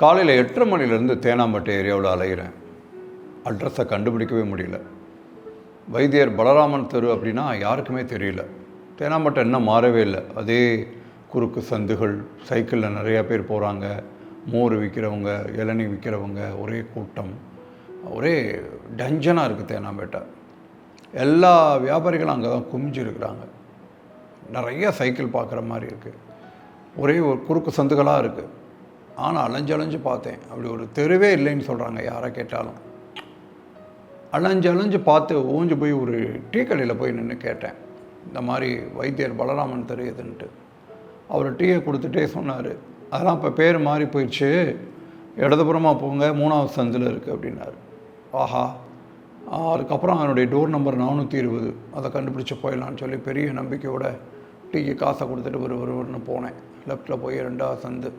காலையில் எட்டரை மணிலேருந்து தேனாம்பட்டை ஏரியாவில் அலைகிறேன் அட்ரஸை கண்டுபிடிக்கவே முடியல. வைத்தியர் பலராமன் தெரு அப்படின்னா யாருக்குமே தெரியல. தேனாம்பட்டை இன்னும் மாறவே இல்லை. அதே குறுக்கு சந்துகள் சைக்கிளில் நிறையா பேர் போகிறாங்க மோர் விற்கிறவங்க இளநீ விற்கிறவங்க ஒரே கூட்டம். ஒரே டஞ்சனாக இருக்குது தேனாம்பேட்டை. எல்லா வியாபாரிகளும் அங்கே தான் குமிஞ்சிருக்கிறாங்க. நிறைய சைக்கிள் பார்க்குற மாதிரி இருக்குது ஒரே ஒரு குறுக்கு சந்துகளாக இருக்குது ஆனால் அலைஞ்சு அலைஞ்சு பார்த்தேன். அப்படி ஒரு தெருவே இல்லைன்னு சொல்கிறாங்க யாரை கேட்டாலும். அலைஞ்சு அலைஞ்சு பார்த்து ஊஞ்சு போய் ஒரு டீ கடையில் போய் நின்று கேட்டேன். இந்த மாதிரி வைத்தியர் பலராமன் தெரு அவர் டீயை கொடுத்துட்டே சொன்னார். அதெல்லாம் இப்போ பேர் மாறி போயிடுச்சு. இடதுபுறமாக போங்க மூணாவது சந்தில் இருக்குது அப்படின்னாரு. ஆஹா. அதுக்கப்புறம் அவனுடைய டோர் நம்பர் நானூற்றி இருபது. அதை கண்டுபிடிச்சி போயிடலான்னு சொல்லி பெரிய நம்பிக்கையோட டீக்கு காசை கொடுத்துட்டு ஒரு ஒருவர்னு போனேன். லெஃப்ட்டில் போய் ரெண்டாவது சந்து.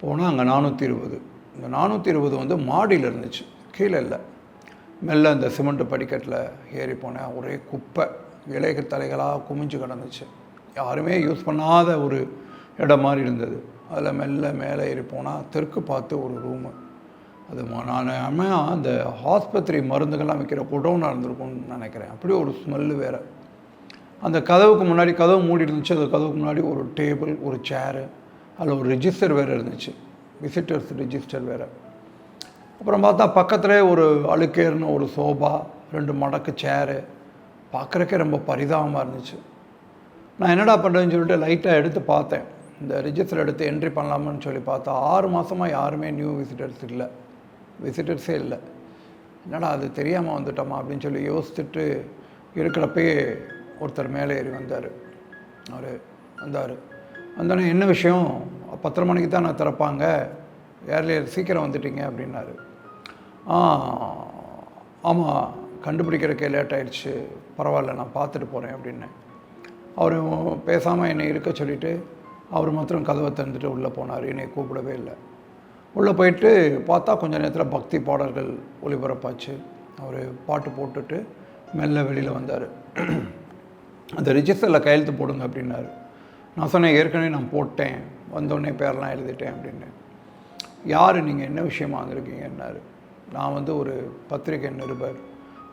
போனால் அங்கே நானூற்றி இருபது. இந்த நானூற்றி இருபது வந்து மாடியில் இருந்துச்சு. கீழே இல்லை. மெல்ல இந்த சிமெண்ட் படிக்கட்டில் ஏறி போனேன். ஒரே குப்பை. இலைக்கு தலைகளாக குமிஞ்சு கிடந்துச்சு. யாருமே யூஸ் பண்ணாத ஒரு இடம் மாதிரி இருந்தது. அதில் மெல்ல மேலே ஏறி போனால் தெற்கு பார்த்து ஒரு ரூமு அது நான் அந்த ஆஸ்பத்திரி மருந்துகள்லாம் வைக்கிற குடோனாக இருந்திருக்கும்னு நினைக்கிறேன். அப்படி ஒரு ஸ்மெல்லு வேறு. அந்த கதவுக்கு முன்னாடி கதவு மூடி இருந்துச்சு அந்த கதவுக்கு முன்னாடி ஒரு டேபிள் ஒரு சேரு அதில் ஒரு ரிஜிஸ்டர் வேறு இருந்துச்சு. விசிட்டர்ஸ் ரிஜிஸ்டர் வேறு. அப்புறம் பார்த்தா பக்கத்துலேயே ஒரு அழுக்கேர்னு ஒரு சோபா ரெண்டு மடக்கு சேரு பார்க்குறக்கே ரொம்ப பரிதாபமாக இருந்துச்சு. நான் என்னடா பண்ணுறேன்னு சொல்லிட்டு லைட்டாக எடுத்து பார்த்தேன். இந்த ரிஜிஸ்டர் எடுத்து என்ட்ரி பண்ணலாமான்னு சொல்லி பார்த்தா ஆறு மாதமாக யாருமே நியூ விசிட்டர்ஸ் இல்லை. விசிட்டர்ஸே இல்லை. என்னடா அது தெரியாமல் வந்துட்டோமா அப்படின்னு சொல்லி யோசிச்சுட்டு இருக்கிறப்பயே ஒருத்தர் மேலே ஏறி வந்தார். அவர் வந்தார். வந்தோடனே என்ன விஷயம்? பத்தரை மணிக்கு தான் நான் திறப்பாங்க. ஏர்லியர் சீக்கிரம் வந்துட்டீங்க அப்படின்னாரு. ஆ ஆமாம் கண்டுபிடிக்கிறக்கே லேட் ஆயிடுச்சு. பரவாயில்ல நான் பார்த்துட்டு போகிறேன் அப்படின்னேன் அவர் பேசாமல் என்னை இருக்க சொல்லிவிட்டு அவர் மாத்திரம் கதவை திறந்துட்டு உள்ளே போனார். என்னை கூப்பிடவே இல்லை. உள்ளே போயிட்டு பார்த்தா கொஞ்ச நேரத்தில் பக்தி பாடல்கள் ஒளிபரப்பாச்சு. அவர் பாட்டு போட்டுட்டு மெல்ல வெளியில் வந்தார். அந்த ரிஜிஸ்டரில் கையெழுத்து போடுங்க அப்படின்னாரு. நான் சொன்னேன் ஏற்கனவே நான் போட்டேன் வந்தோடனே பேரெலாம் எழுதிட்டேன் அப்படின்னேன் யார் நீங்கள் என்ன விஷயமா வந்திருக்கீங்கன்னாரு. நான் வந்து ஒரு பத்திரிகை நிருபர்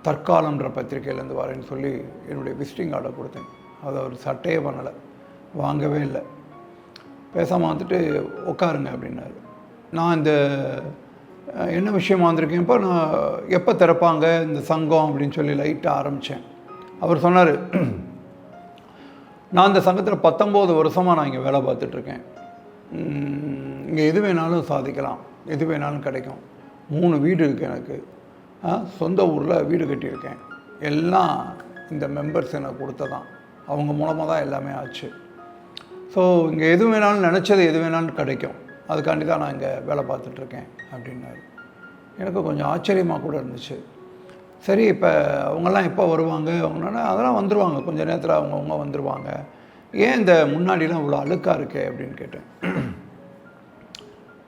தற்காலம்ன்ற பத்திரிக்கையிலேருந்து வரேன்னு சொல்லி என்னுடைய விசிட்டிங் கார்டை கொடுத்தேன். அதை அவர் சட்டையே பண்ணலை வாங்கவே இல்லை. பேசாமல் வந்துட்டு உட்காருங்க அப்படின்னாரு. நான் இந்த என்ன விஷயமா வந்திருக்கேன்ப்போ நான் எப்போ திறப்பாங்க இந்த சங்கம் அப்படின்னு சொல்லி லைட்டாக ஆரம்பித்தேன். அவர் சொன்னார் நான் இந்த சங்கத்தில் பத்தொம்போது வருஷமாக நான் இங்கே வேலை பார்த்துட்ருக்கேன். இங்கே எது வேணாலும் சாதிக்கலாம். எது வேணாலும் கிடைக்கும். மூணு வீடு இருக்குது எனக்கு. சொந்த ஊரில் வீடு கட்டியிருக்கேன். எல்லாம் இந்த மெம்பர்ஸ் எனக்கு கொடுத்ததான். அவங்க மூலமாக தான் எல்லாமே ஆச்சு. ஸோ இங்கே எது வேணாலும் நினச்சது எது வேணாலும் கிடைக்கும். அதுக்காண்டி தான் நான் இங்கே வேலை பார்த்துட்ருக்கேன் அப்படின்னாரு. எனக்கு கொஞ்சம் ஆச்சரியமாக கூட இருந்துச்சு. சரி இப்போ அவங்கெல்லாம் எப்போ வருவாங்க? அவங்கன்னா அதெல்லாம் வந்துடுவாங்க கொஞ்சம் நேரத்தில் அவங்கவுங்க வந்துடுவாங்க ஏன் இந்த முன்னாடிலாம் இவ்வளோ அழுக்காக இருக்கே? அப்படின்னு கேட்டேன்.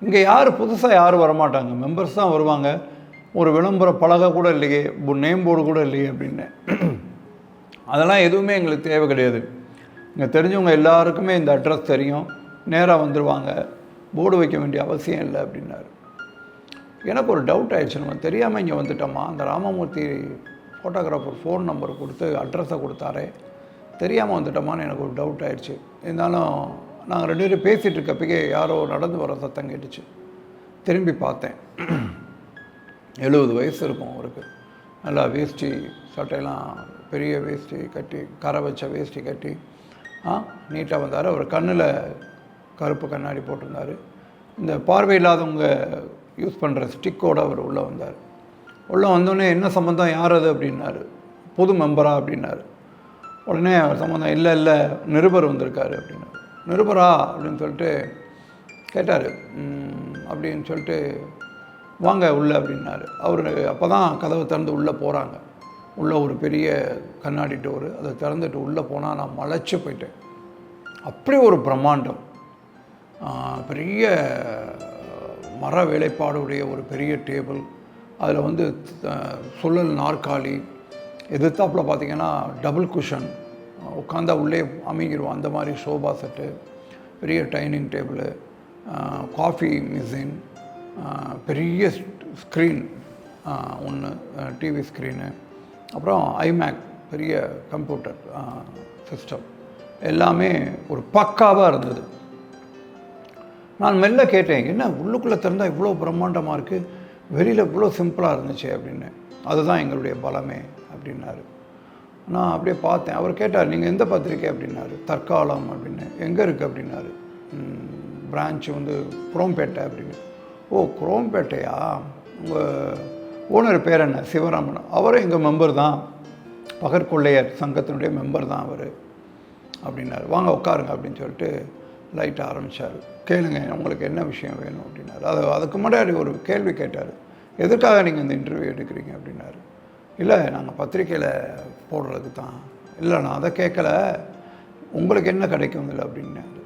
இங்கே யார் புதுசாக யாரும் வரமாட்டாங்க. மெம்பர்ஸ் தான் வருவாங்க. ஒரு விளம்பர பலகை கூட இல்லையே. நேம் போர்டு கூட இல்லையே அப்படின்னு. அதெல்லாம் எதுவுமே எங்களுக்கு தேவை கிடையாது. இங்கே தெரிஞ்சவங்க எல்லாருக்குமே இந்த அட்ரஸ் தெரியும். நேராக வந்துடுவாங்க போர்டு வைக்க வேண்டிய அவசியம் இல்லை அப்படின்னாரு. எனக்கு ஒரு டவுட் ஆயிடுச்சு நம்ம தெரியாமல் இங்கே வந்துட்டோமா? அந்த ராமமூர்த்தி ஃபோட்டோகிராஃபர் ஃபோன் நம்பர் கொடுத்து அட்ரஸை கொடுத்தாரே. தெரியாமல் வந்துட்டோமான்னு எனக்கு ஒரு டவுட் ஆயிடுச்சு. இருந்தாலும் நாங்கள் ரெண்டு பேரும் பேசிகிட்டு இருக்கப்பக்கே யாரோ நடந்து வர சத்தம் கேட்டுச்சு. திரும்பி பார்த்தேன். எழுபது வயசு இருக்கும் அவருக்கு. நல்லா வேஷ்டி சட்டையெல்லாம் பெரிய வேஷ்டி கட்டி கரை வச்ச வேஷ்டி கட்டி ஆ நீட்டாக வந்தார். அவர் கண்ணில் கருப்பு கண்ணாடி போட்டிருந்தார். இந்த பார்வை இல்லாதவங்க யூஸ் பண்ணுற ஸ்டிக்கோடு அவர் உள்ளே வந்தார். உள்ளே வந்தோடனே என்ன சம்மந்தம் யார் அது அப்படின்னாரு. புது மெம்பரா அப்படின்னாரு. உடனே அவர் சம்மந்தம் இல்லை இல்லை நிருபர் வந்திருக்காரு அப்படின்னாரு. நிருபரா? அப்படின்னு சொல்லிட்டு கேட்டார். அப்படின்னு சொல்லிட்டு வாங்க உள்ளே அப்படின்னாரு. அவர் அப்போ தான் கதவை திறந்து உள்ளே போகிறாங்க. உள்ளே ஒரு பெரிய கண்ணாடி டோரு. அதை திறந்துட்டு உள்ளே போனால் நான் மலைச்சு போயிட்டேன். அப்படி ஒரு பிரம்மாண்டம். பெரிய மர வேலைப்பாடுடைய ஒரு பெரிய டேபிள் அதில் வந்து சுழல் நாற்காலி எதிர்த்தாப்புல பார்த்தீங்கன்னா டபுள் குஷன் உட்காந்தா உள்ளே அமைங்கிடுவோம் அந்த மாதிரி சோபா செட்டு பெரிய டைனிங் டேபிள் காஃபி மிஷின் பெரிய ஸ்க்ரீன் ஒன்று டிவி ஸ்க்ரீனு அப்புறம் ஐமேக் பெரிய கம்ப்யூட்டர் சிஸ்டம். எல்லாமே ஒரு பக்காவாக இருந்தது. நான் மெல்ல கேட்டேன் என்ன உள்ளுக்குள்ளே திறந்தால் இவ்வளோ பிரம்மாண்டமாக இருக்குது வெளியில் இவ்வளோ சிம்பிளாக இருந்துச்சு அப்படின்னு. அதுதான் எங்களுடைய பலமே அப்படின்னாரு. நான் அப்படியே பார்த்தேன். அவர் கேட்டார் நீங்கள் எந்த பத்திரிக்கை? அப்படின்னாரு. தற்காலம் அப்படின்னு. எங்கே இருக்குது அப்படின்னாரு. பிரான்ச் வந்து குரோம்பேட்டை அப்படின்னு. ஓ குரோம்பேட்டையா? உங்கள் ஓனர் பேர் என்ன? சிவராமன். அவரும் எங்கள் மெம்பர் தான். பகற்கொள்ளையர் சங்கத்தினுடைய மெம்பர் தான் அவர். அப்படின்னாரு. வாங்க உட்காருங்க அப்படின்னு சொல்லிட்டு லைட் ஆரம்பித்தார் கேளுங்க உங்களுக்கு என்ன விஷயம் வேணும் அப்படின்னாரு. அது அதுக்கு முன்னாடி ஒரு கேள்வி கேட்டார். எதுக்காக நீங்கள் இந்த இன்டர்வியூ எடுக்கிறீங்க? அப்படின்னாரு. இல்லை நாங்கள் பத்திரிக்கையில் போடுறதுக்கு தான். இல்லை நான் அதை கேட்கல உங்களுக்கு என்ன கிடைக்கும் இல்லை அப்படின்னாரு.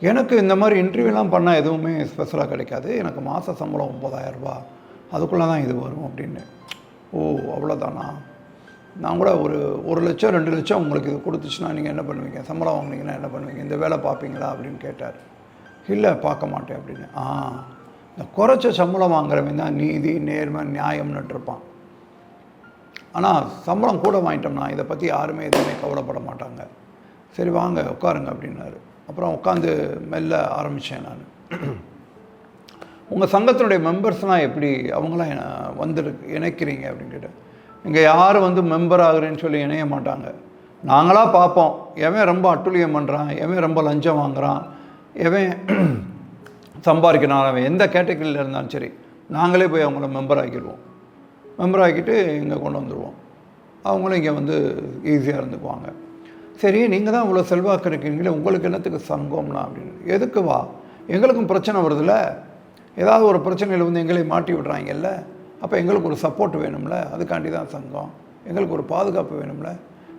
எனக்கு இந்த மாதிரி இன்டர்வியூலாம் பண்ணால் எதுவுமே ஸ்பெஷலாக கிடைக்காது. எனக்கு மாத சம்பளம் ஒம்பதாயிரரூபா அதுக்குள்ளே தான் இது வரும் அப்படின்னு ஓ அவ்வளோதானா நான் கூட ஒரு ஒரு லட்சம் ரெண்டு லட்சம் உங்களுக்கு இது கொடுத்துச்சுன்னா நீங்கள் என்ன பண்ணுவீங்க? சம்பளம் வாங்குனீங்கன்னா என்ன பண்ணுவீங்க? இந்த வேலை பார்ப்பீங்களா? அப்படின்னு கேட்டார். இல்லை பார்க்க மாட்டேன் அப்படின்னு. ஆ இந்த குறைச்ச சம்பளம் வாங்குறவன் தான் நீதி நேர்மை நியாயம்னுட்டு இருப்பான். ஆனால் சம்பளம் கூட வாங்கிட்டோம்னா இதை பற்றி யாருமே எதுவுமே கவலைப்பட மாட்டாங்க. சரி வாங்க உட்காருங்க அப்படின்னாரு. அப்புறம் உட்காந்து மெல்ல ஆரம்பித்தேன் நான். உங்கள் சங்கத்தினுடைய மெம்பர்ஸ்லாம் எப்படி அவங்களாம் வந்துரு வந்துருக்கு இணைக்கிறீங்க அப்படின்னு கேட்டேன். இங்கே யாரும் வந்து மெம்பர் ஆகுறேன்னு சொல்லி இணைய மாட்டாங்க. நாங்களாக பார்ப்போம். எவன் ரொம்ப அட்டுழியம் பண்ணுறான் எவன் ரொம்ப லஞ்சம் வாங்குறான் எவன் சம்பாதிக்கிறான் அவன் எந்த கேட்டகரியில் இருந்தாலும் சரி நாங்களே போய் அவங்கள மெம்பர் ஆக்கிடுவோம். மெம்பர் ஆக்கிட்டு இங்கே கொண்டு வந்துடுவோம் அவங்களும் இங்கே வந்து ஈஸியாக இருந்துக்குவாங்க. சரி நீங்கள் தான் இவ்வளோ செல்வாக்கு இருக்கீங்களே உங்களுக்கு என்னத்துக்கு சங்கம்னா அப்படின்னு. எதுக்கு வா? எங்களுக்கும் பிரச்சனை வருதுல்ல. ஏதாவது ஒரு பிரச்சனையில் வந்து எங்களை மாட்டி விடுறாங்கல்ல. அப்போ எங்களுக்கு ஒரு சப்போர்ட் வேணும்ல அதுக்காண்டி தான் சங்கம் எங்களுக்கு ஒரு பாதுகாப்பு வேணும்ல.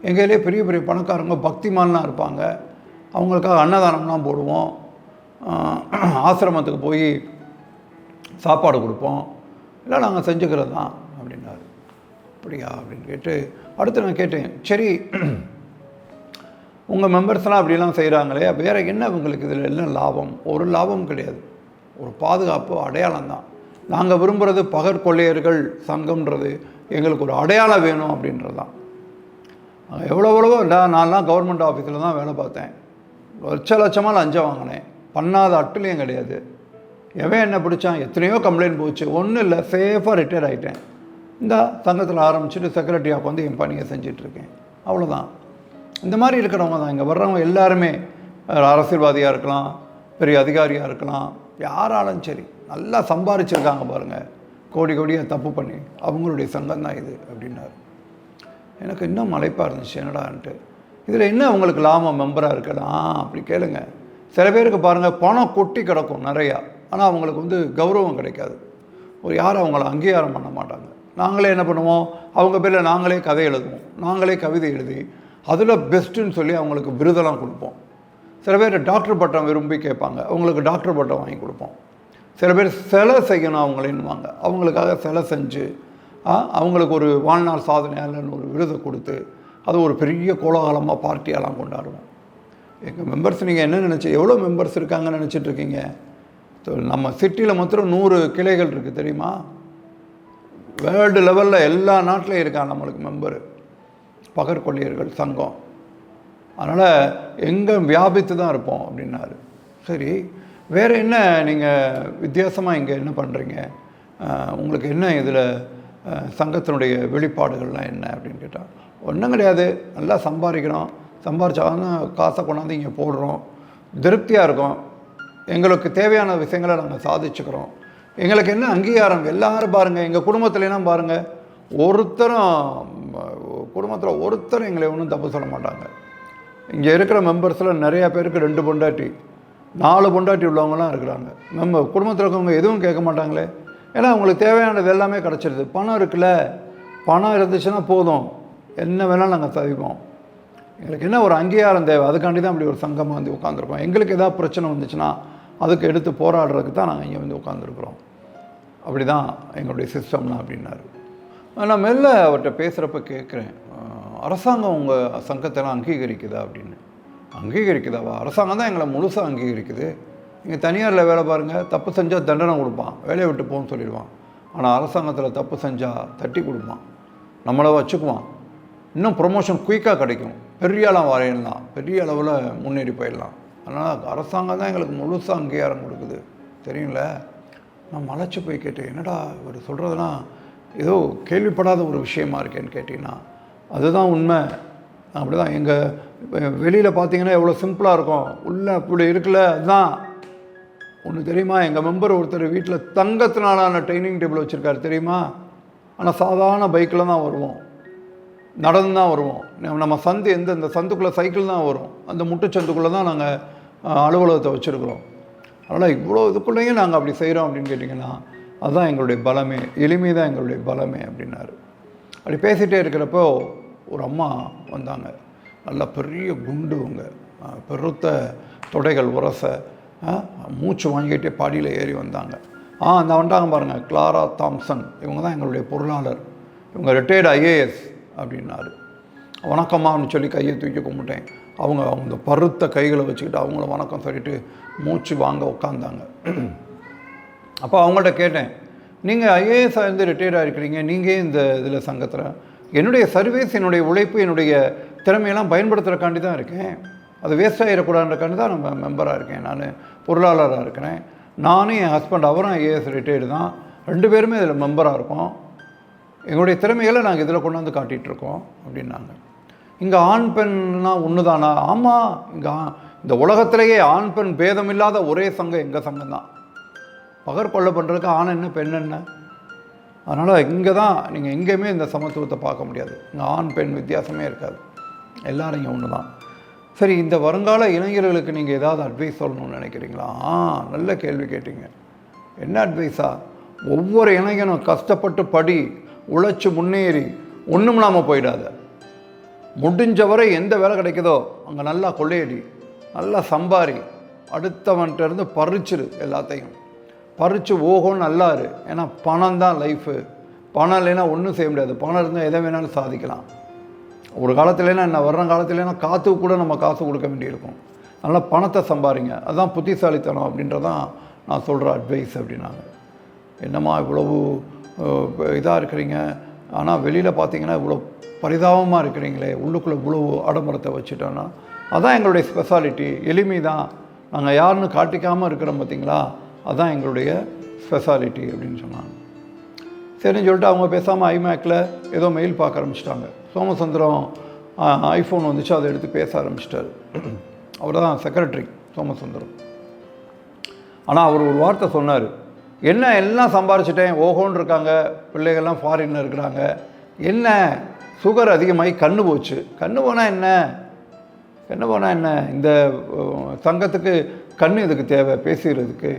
எங்கேயே பெரிய பெரிய பணக்காரங்க பக்திமான்லாம் இருப்பாங்க. அவங்களுக்காக அன்னதானம்லாம் போடுவோம். ஆசிரமத்துக்கு போய் சாப்பாடு கொடுப்போம். இல்லை நாங்கள் செஞ்சுக்கிறது தான் அப்படின்னாரு. அப்படியா அப்படின்னு கேட்டு அடுத்து நான் கேட்டேன் சரி உங்கள் மெம்பர்ஸ்லாம் அப்படிலாம் செய்கிறாங்களே வேறு என்ன உங்களுக்கு இதில் என்ன லாபம்? ஒரு லாபம் கிடையாது. ஒரு பாதுகாப்பு அடையாளம் தான். நாங்கள் விரும்புகிறது பகற்கொள்ளையர்கள் சங்கம்ன்றது எங்களுக்கு ஒரு அடையாளம் வேணும் அப்படின்றது தான் எவ்வளோ எவ்வளவோ நான் நான்லாம் கவர்மெண்ட் ஆஃபீஸில் தான் வேலை பார்த்தேன். லட்ச லட்சமாக லஞ்சம் வாங்கினேன். பண்ணாத அட்டுலையும் கிடையாது. எவன் என்ன பிடிச்சான்? எத்தனையோ கம்ப்ளைண்ட் போச்சு. ஒன்றும் இல்லை சேஃபாக ரிட்டையர் ஆகிட்டேன் இந்த சங்கத்தில் ஆரம்பிச்சுட்டு செக்ரட்டரியாக வந்து என் பணியை செஞ்சிட்ருக்கேன். அவ்வளோதான் இந்த மாதிரி இருக்கிறவங்க தான் இங்கே வர்றவங்க எல்லாருமே. அரசியல்வாதியாக இருக்கலாம் பெரிய அதிகாரியாக இருக்கலாம் யாராலும் சரி. நல்லா சம்பாரிச்சிருக்காங்க பாருங்கள் கோடி கோடியாக தப்பு பண்ணி. அவங்களுடைய சங்கம் தான் இது அப்படின்னாரு. எனக்கு இன்னும் மலைப்பாக இருந்துச்சு என்னடான்ட்டு இதில் என்ன அவங்களுக்கு லாபம் மெம்பராக இருக்கலாம் அப்படி கேளுங்க. சில பேருக்கு பாருங்கள் பணம் கொட்டி கிடக்கும் நிறையா. ஆனால் அவங்களுக்கு வந்து கௌரவம் கிடைக்காது. ஒரு யாரும் அவங்கள அங்கீகாரம் பண்ண மாட்டாங்க. நாங்களே என்ன பண்ணுவோம்? அவங்க பேரில் நாங்களே கதை எழுதுவோம். நாங்களே கவிதை எழுதி அதில் பெஸ்ட்டுன்னு சொல்லி அவங்களுக்கு விருதெல்லாம் கொடுப்போம். சில பேர் டாக்டர் பட்டம் விரும்பி கேட்பாங்க. அவங்களுக்கு டாக்டர் பட்டம் வாங்கி கொடுப்போம். சில பேர் சிலை செய்யணும் அவங்களேன்னுவாங்க. அவங்களுக்காக சிலை செஞ்சு அவங்களுக்கு ஒரு வாழ்நாள் சாதனையாளர்னு ஒரு விருதை கொடுத்து அது ஒரு பெரிய கோலாகலமாக பார்ட்டியெல்லாம் கொண்டாடுவோம். எங்கள் மெம்பர்ஸ் நீங்கள் என்ன நினச்சி எவ்வளோ மெம்பர்ஸ் இருக்காங்கன்னு நினச்சிட்டு இருக்கீங்க? நம்ம சிட்டியில் மாத்திரம் நூறு கிளைகள் இருக்குது தெரியுமா? வேர்ல்டு லெவலில் எல்லா நாட்டிலையும் இருக்கான் நம்மளுக்கு மெம்பர் பகற்கொள்ளியர்கள் சங்கம். அதனால் எங்கே வியாபித்து தான் இருப்போம் அப்படின்னாரு. சரி வேறு என்ன நீங்கள் வித்தியாசமாக இங்கே என்ன பண்ணுறீங்க உங்களுக்கு என்ன இதில் சங்கத்தினுடைய வெளிப்பாடுகள்லாம் என்ன அப்படின்னு கேட்டால் ஒன்றும் கிடையாது. நல்லா சம்பாதிக்கிறோம் சம்பாரிச்சாலும் காசை கொண்டாந்து இங்கே போடுறோம். திருப்தியாக இருக்கும். எங்களுக்கு தேவையான விஷயங்களை நாங்கள் சாதிச்சுக்கிறோம். எங்களுக்கு என்ன அங்கீகாரம்? எல்லாரும் பாருங்கள் எங்கள் குடும்பத்துலலாம் பாருங்கள் ஒருத்தரும் குடும்பத்தில் ஒருத்தரும் எங்களை ஒன்றும் தப்பு சொல்ல மாட்டாங்க. இங்கே இருக்கிற மெம்பர்ஸில் நிறையா பேருக்கு ரெண்டு பொண்டாட்டி. நாலு பொண்டாட்டி உள்ளவங்களாம் இருக்கிறாங்க. நம்ம குடும்பத்தில் இருக்கவங்க எதுவும் கேட்க மாட்டாங்களே. ஏன்னா அவங்களுக்கு தேவையானது எல்லாமே கிடச்சிருது. பணம் இருக்குல்ல. பணம் இருந்துச்சுன்னா போதும். என்ன வேணாலும் நாங்கள் தவிப்போம். எங்களுக்கு என்ன ஒரு அங்கீகாரம் தேவை? அதுக்காண்டி தான் அப்படி ஒரு சங்கமாக வந்து உட்காந்துருக்கோம் எங்களுக்கு ஏதாவது பிரச்சனை வந்துச்சுன்னா அதுக்கு எடுத்து போராடுறதுக்கு தான் நாங்கள் இங்கே வந்து உட்காந்துருக்குறோம் அப்படி தான் எங்களுடைய சிஸ்டம்னா அப்படின்னாரு. நான் மெல்ல அவர்கிட்ட பேசுகிறப்ப கேட்குறேன் அரசாங்கம் உங்கள் சங்கத்தெல்லாம் அங்கீகரிக்குதா? அப்படின்னு. அங்கீகரிக்குதாவா? அரசாங்கம் தான் எங்களை முழுசாக அங்கீகரிக்குது. நீங்கள் தனியாரில் வேலை பாருங்கள் தப்பு செஞ்சால் தண்டனை கொடுப்பான். வேலையை விட்டு போன்னு சொல்லிடுவான். ஆனால் அரசாங்கத்தில் தப்பு செஞ்சால் தட்டி கொடுப்பான். நம்மளை வச்சுக்குவான். இன்னும் ப்ரொமோஷன் குயிக்காக கிடைக்கும். பெரிய ஆளாக வரையலாம். பெரிய அளவில் முன்னேறி போயிடலாம். அதனால் அரசாங்கம் தான் எங்களுக்கு முழுசாக அங்கீகாரம் கொடுக்குது. தெரியுங்கள நான் மலைச்சு போய் கேட்டேன் என்னடா இவர் சொல்கிறதுலாம் ஏதோ கேள்விப்படாத ஒரு விஷயமா இருக்கேன்னு கேட்டிங்கன்னா அதுதான் உண்மை. அப்படி தான் எங்கள் வெளியில் பார்த்தீங்கன்னா எவ்வளோ சிம்பிளாக இருக்கும். உள்ளே அப்படி இருக்குல்ல அதுதான். ஒன்று தெரியுமா? எங்கள் மெம்பர் ஒருத்தர் வீட்டில் தங்கத்தினாலான ட்ரைனிங் டேபிள் வச்சுருக்காரு தெரியுமா? ஆனால் சாதாரண பைக்கில் தான் வருவோம். நடந்து தான் வருவோம். நம்ம- சந்து எந்த இந்த சந்துக்குள்ளே சைக்கிள் தான் வரும். அந்த முட்டுச்சந்துக்குள்ளே தான் நாங்கள் அலுவலகத்தை வச்சுருக்குறோம். அதனால் இவ்வளோ இதுக்குள்ளேயும் நாங்கள் அப்படி செய்கிறோம் அப்படின்னு கேட்டிங்கன்னா அதுதான் எங்களுடைய பலமே. எளிமை தான் எங்களுடைய பலமே அப்படின்னாரு. அப்படி பேசிகிட்டே இருக்கிறப்போ ஒரு அம்மா வந்தாங்க. நல்ல பெரிய குண்டுவங்க அஹ், பெருத்த தொடைகள் உரச மூச்சு வாங்கிக்கிட்டே பாடியில் ஏறி வந்தாங்க. ஆ அந்த வந்தாங்க பாருங்கள் கிளாரா தாம்சன். இவங்க தான் எங்களுடைய பொருளாளர். இவங்க ரிட்டையர்டு ஐஏஎஸ் அப்படின்னாரு. வணக்கம்மான்னு சொல்லி கையை தூக்கி கும்பிட்டேன். அவங்க அவங்க பருத்த கைகளை வச்சுக்கிட்டு அவங்கள வணக்கம் சொல்லிட்டு மூச்சு வாங்க உட்காந்தாங்க அப்போ அவங்கள்ட்ட கேட்டேன் நீங்கள் ஐஏஎஸ் இருந்து ரிட்டையர்டாக இருக்கிறீங்க. நீங்கள் இந்த இதில் சங்கத்தில் என்னுடைய சர்வீஸ் என்னுடைய உழைப்பு என்னுடைய திறமையெல்லாம் பயன்படுத்துகிறக்காண்டி தான் இருக்கேன். அது வேஸ்ட் ஆகிடக்கூடாதுன்றக்காண்டி தான் நம்ம மெம்பராக இருக்கேன். நான் பொருளாளராக இருக்கிறேன். நானும் என் ஹஸ்பண்ட் அவரும் ஐஏஎஸ் ரிட்டையர்டு தான். ரெண்டு பேருமே இதில் மெம்பராக இருக்கோம். எங்களுடைய திறமைகளை நாங்கள் இதில் கொண்டாந்து காட்டிகிட்ருக்கோம் அப்படின்னாங்க. இங்கே ஆண் பெண்ணா ஒன்று தானா ஆமாம் இங்கே இந்த உலகத்திலேயே ஆண் பெண் பேதம் இல்லாத ஒரே சங்கம் எங்கள் சங்கம் தான். பகற்கொள்ள பண்ணுறதுக்கு ஆண் என்ன பெண் என்ன? அதனால் இங்கே தான் நீங்கள் எங்கேயுமே இந்த சமத்துவத்தை பார்க்க முடியாது. இங்கே ஆண் பெண் வித்தியாசமே இருக்காது. எல்லாரும் இங்கே ஒன்று தான் சரி இந்த வருங்கால இளைஞர்களுக்கு நீங்கள் ஏதாவது அட்வைஸ் சொல்லணும்னு நினைக்கிறீங்களா? ஆ நல்ல கேள்வி கேட்டீங்க. என்ன அட்வைஸா ஒவ்வொரு இளைஞனும் கஷ்டப்பட்டு படி உழைச்சி முன்னேறி ஒன்றும் இல்லாமல் போயிடாத. முடிஞ்ச வரை எந்த வேலை கிடைக்குதோ அங்கே நல்லா கொள்ளையடி நல்லா சம்பாரி அடுத்தவன்கிட்ட இருந்து பறிச்சிரு எல்லாத்தையும். பறித்து ஓகோன்னு நல்லா இரு ஏன்னா பணம் தான் லைஃபு பணம் இல்லைன்னா ஒன்றும் செய்ய முடியாது. பணம் இருந்தால் எதை வேணாலும் சாதிக்கலாம். ஒரு காலத்துலனா என்ன? வர்ற காலத்துலனா காற்று கூட நம்ம காசு கொடுக்க வேண்டியிருக்கும். அதனால் பணத்தை சம்பாரிங்க. அதுதான் புத்திசாலித்தனம் அப்படின்றதான் நான் சொல்கிற அட்வைஸ் அப்படின்னாங்க. என்னம்மா இவ்வளவு இதாக இருக்கிறீங்க? ஆனால் வெளியில் பார்த்தீங்கன்னா இவ்வளோ பரிதாபமாக இருக்கிறீங்களே. உள்ளுக்குள்ளே இவ்வளவு ஆடம்பரத்தை வச்சுட்டோன்னா அதான் எங்களுடைய ஸ்பெஷாலிட்டி எளிமை தான் நாங்கள் யாருன்னு காட்டிக்காமல் இருக்கிறோம் பார்த்தீங்களா? அதுதான் எங்களுடைய ஸ்பெஷாலிட்டி அப்படின்னு சொன்னாங்க. சரின்னு சொல்லிட்டு அவங்க பேசாமல் ஐமேக்கில் ஏதோ மெயில் பார்க்க ஆரம்பிச்சிட்டாங்க. சோமசுந்தரம் ஐஃபோன் வந்துச்சு அதை எடுத்து பேச ஆரம்பிச்சிட்டாரு. அவர் தான் செக்ரட்டரி சோமசுந்தரம். ஆனால் அவர் ஒரு வார்த்தை சொன்னார். என்ன எல்லாம் சம்பாரிச்சிட்டேன் ஓஹோன்னு இருக்காங்க பிள்ளைகள்லாம் ஃபாரின்ல இருக்கிறாங்க. என்ன சுகர் அதிகமாகி கண்ணு போச்சு. கண்ணு போனால் என்ன? கண்ணு போனால் என்ன? இந்த சங்கத்துக்கு கண் இதுக்கு தேவை பேசுகிறதுக்கு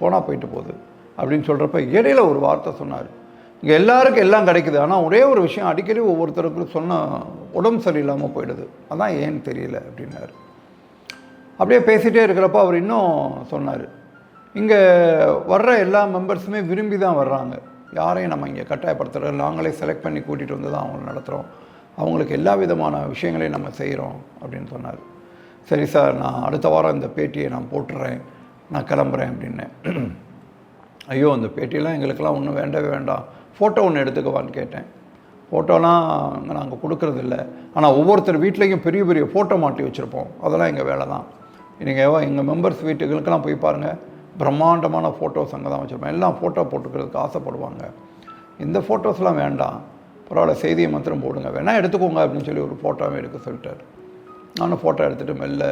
போனால் போயிட்டு போகுது. அப்படின்னு சொல்கிறப்ப இடையில ஒரு வார்த்தை சொன்னார். இங்கே எல்லாருக்கும் எல்லாம் கிடைக்குது. ஆனால் ஒரே ஒரு விஷயம் அடிக்கடி ஒவ்வொருத்தருக்கும் சொன்னால் உடம்பு சரியில்லாமல் போயிடுது. அதான் ஏன்னு தெரியல அப்படின்னாரு. அப்படியே பேசிகிட்டே இருக்கிறப்ப அவர் இன்னும் சொன்னார். இங்கே வர்ற எல்லா மெம்பர்ஸுமே விரும்பி தான் வர்றாங்க. யாரையும் நம்ம இங்கே கட்டாயப்படுத்துகிறோம் நாங்களே செலக்ட் பண்ணி கூட்டிகிட்டு வந்து தான் அவங்கள நடத்துகிறோம் அவங்களுக்கு எல்லா விதமான விஷயங்களையும் நம்ம செய்கிறோம் அப்படின்னு சொன்னார். சரி சார் நான் அடுத்த வாரம் இந்த பேட்டியை நான் போட்டுறேன். நான் கிளம்புறேன் அப்படின்னேன் ஐயோ அந்த பேட்டியெல்லாம் எங்களுக்கெல்லாம் ஒன்றும் வேண்டவே வேண்டாம். ஃபோட்டோ ஒன்று எடுத்துக்கவான்னு கேட்டேன். ஃபோட்டோலாம் நாங்கள் கொடுக்குறதில்ல ஆனால் ஒவ்வொருத்தர் வீட்லேயும் பெரிய பெரிய ஃபோட்டோ மாட்டி வச்சுருப்போம். அதெல்லாம் எங்கள் வேலை தான். நீங்கள் எங்கள் மெம்பர்ஸ் வீட்டுகளுக்கெல்லாம் போய் பாருங்கள் பிரம்மாண்டமான ஃபோட்டோஸ் அங்கே தான் வச்சுருப்போம். எல்லாம் ஃபோட்டோ போட்டுக்கிறதுக்கு ஆசைப்படுவாங்க. இந்த ஃபோட்டோஸ்லாம் வேண்டாம். பரவாயில்ல செய்தியை மாத்திரம் போடுங்க. வேணால் எடுத்துக்கோங்க அப்படின்னு சொல்லி ஒரு ஃபோட்டோவே எடுக்க சொல்லிட்டார். நானும் ஃபோட்டோ எடுத்துகிட்டு மெல்ல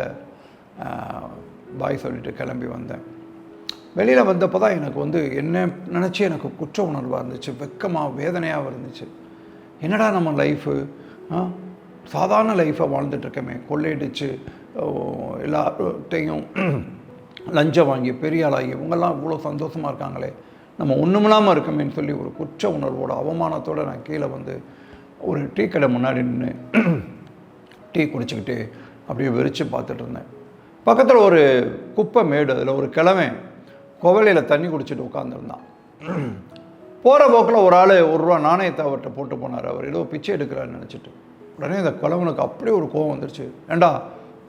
பாய் சொல்லிட்டு கிளம்பி வந்தேன். வெளியில் வந்தப்போ தான் எனக்கு வந்து என்ன நினச்சி எனக்கு குற்ற உணர்வாக இருந்துச்சு வெக்கமாக வேதனையாக இருந்துச்சு. என்னடா நம்ம லைஃபு சாதாரண லைஃப்பை வாழ்ந்துட்டுருக்கமே கொள்ளையடிச்சு எல்லாத்தையும் லஞ்சம் வாங்கி பெரிய ஆளாகி இவங்கெல்லாம் இவ்வளோ சந்தோஷமாக இருக்காங்களே. நம்ம ஒன்றுமில்லாமல் இருக்கமேன்னு சொல்லி ஒரு குற்ற உணர்வோட அவமானத்தோடு நான் கீழே வந்து ஒரு டீ கடை முன்னாடி நின்று டீ குடிச்சிக்கிட்டு அப்படியே வெறிச்சு பார்த்துட்டு இருந்தேன். பக்கத்தில் ஒரு குப்பை மேடு அதில் ஒரு கிழமை குவலையில் தண்ணி குடிச்சிட்டு உட்காந்துருந்தான் போகிற போக்கில் ஒரு ஆள் ஒரு ரூபா நாணயத்தை அவர்கிட்ட போட்டு போனார். அவர் ஏதோ பிச்சை எடுக்கிறான்னு நினச்சிட்டு. உடனே இந்த கிழவனுக்கு அப்படியே ஒரு கோவம் வந்துருச்சு. ஏண்டா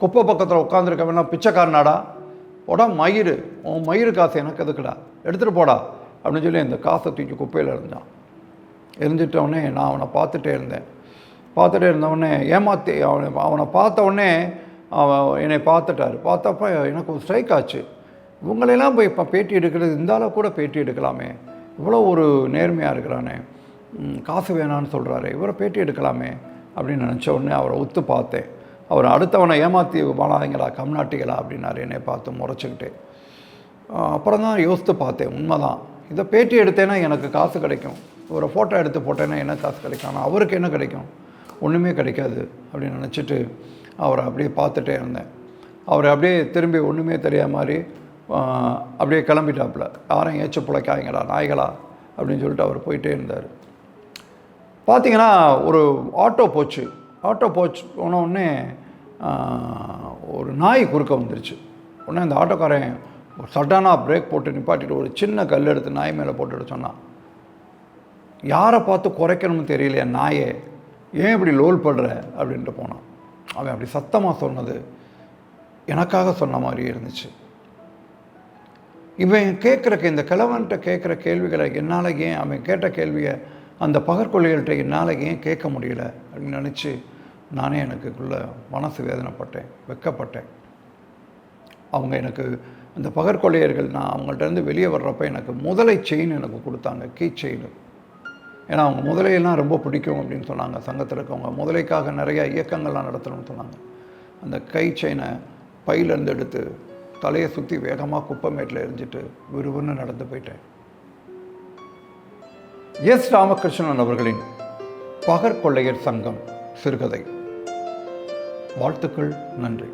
குப்பை பக்கத்தில் உட்காந்துருக்க வேணா பிச்சைக்காரனாடா? போடா மயிறு உன் மயிறு காசு எனக்கு எதுக்குடா? எடுத்துகிட்டு போடா அப்படின்னு சொல்லி இந்த காசை தூக்கி குப்பையில் இருந்தான் எரிஞ்சிட்டவுடனே நான் அவனை பார்த்துட்டே இருந்தேன். பார்த்துட்டே இருந்தவொடனே ஏமாற்றி அவனை அவனை பார்த்த உடனே என்னை பார்த்துட்டார். பார்த்தப்ப எனக்கு ஒரு ஸ்ட்ரைக் ஆச்சு. இவங்களெல்லாம் போய் இப்போ பேட்டி எடுக்கிறது இருந்தாலும் கூட பேட்டி எடுக்கலாமே. இவ்வளோ ஒரு நேர்மையாக இருக்கிறானே. காசு வேணான்னு சொல்கிறாரு இவரை பேட்டி எடுக்கலாமே அப்படின்னு நினச்ச உடனே அவரை ஒத்து பார்த்தேன். அவர் அடுத்தவனை ஏமாற்றி வாழாதீங்களா கம்நாட்டிகளா? அப்படின்னாரு. என்னை பார்த்து முறைச்சிக்கிட்டு. அப்புறம் தான் யோசித்து பார்த்தேன். உண்மைதான். இதை பேட்டி எடுத்தேன்னா எனக்கு காசு கிடைக்கும். ஒரு ஃபோட்டோ எடுத்து போட்டேன்னா என்ன காசு கிடைக்கும். ஆனால் அவருக்கு என்ன கிடைக்கும்? ஒன்றுமே கிடைக்காது அப்படின்னு நினச்சிட்டு அவரை அப்படியே பார்த்துட்டே இருந்தேன். அவர் அப்படியே திரும்பி ஒன்றுமே தெரியாத மாதிரி அப்படியே கிளம்பிட்டாப்புல. யாரையும் ஏச்சு பிழைக்காதீங்களா நாய்களா அப்படின்னு சொல்லிட்டு அவர் போயிட்டே இருந்தார். பார்த்தீங்கன்னா ஒரு ஆட்டோ போச்சு. ஆட்டோ போச்சு போனவுடனே ஒரு நாய் குறுக்க வந்துருச்சு. உடனே அந்த ஆட்டோக்காரன் ஒரு சடனாக பிரேக் போட்டு நிப்பாட்டிட்டு ஒரு சின்ன கல் எடுத்து நாய் மேலே போட்டுட்டு சொன்னான். யாரை பார்த்து குறைக்கணும்னு தெரியலையா நாயே ஏன் இப்படி லோல் படுற? அப்படின்ட்டு போனான். அவன் அப்படி சத்தமாக சொன்னது எனக்காக சொன்ன மாதிரி இருந்துச்சு. இவன் கேட்குற இந்த கிழவன்கிட்ட கேட்குற கேள்விகளை என்னால் ஏன் அவன் கேட்ட கேள்வியை அந்த பகற்கொள்ளைகள்கிட்ட என்னால் ஏன் கேட்க முடியல அப்படின்னு நினச்சி நானே எனக்குள்ள மனசு வேதனைப்பட்டேன் வெக்கப்பட்டேன். அவங்க எனக்கு அந்த பகற்கொள்ளையர்கள் நான் அவங்கள்ட்ட இருந்து வெளியே வர்றப்ப எனக்கு முதலை செயின் எனக்கு கொடுத்தாங்க கீ செயின் ஏன்னா அவங்க முதலையெல்லாம் ரொம்ப பிடிக்கும் அப்படின்னு சொன்னாங்க சங்கத்தில் இருக்கவங்க. முதலைக்காக நிறையா இயக்கங்கள்லாம் நடத்தணும்னு சொன்னாங்க. அந்த கை செயினை பையிலேருந்து எடுத்து தலையை சுற்றி வேகமாக குப்பமேட்டில் எரிஞ்சிட்டு விறுவிறுன்னு நடந்து போயிட்டேன். எஸ். ராமகிருஷ்ணன் அவர்களின் பகற்கொள்ளையர் சங்கம் சிறுகதை. வாழ்த்துக்கள் நன்றி.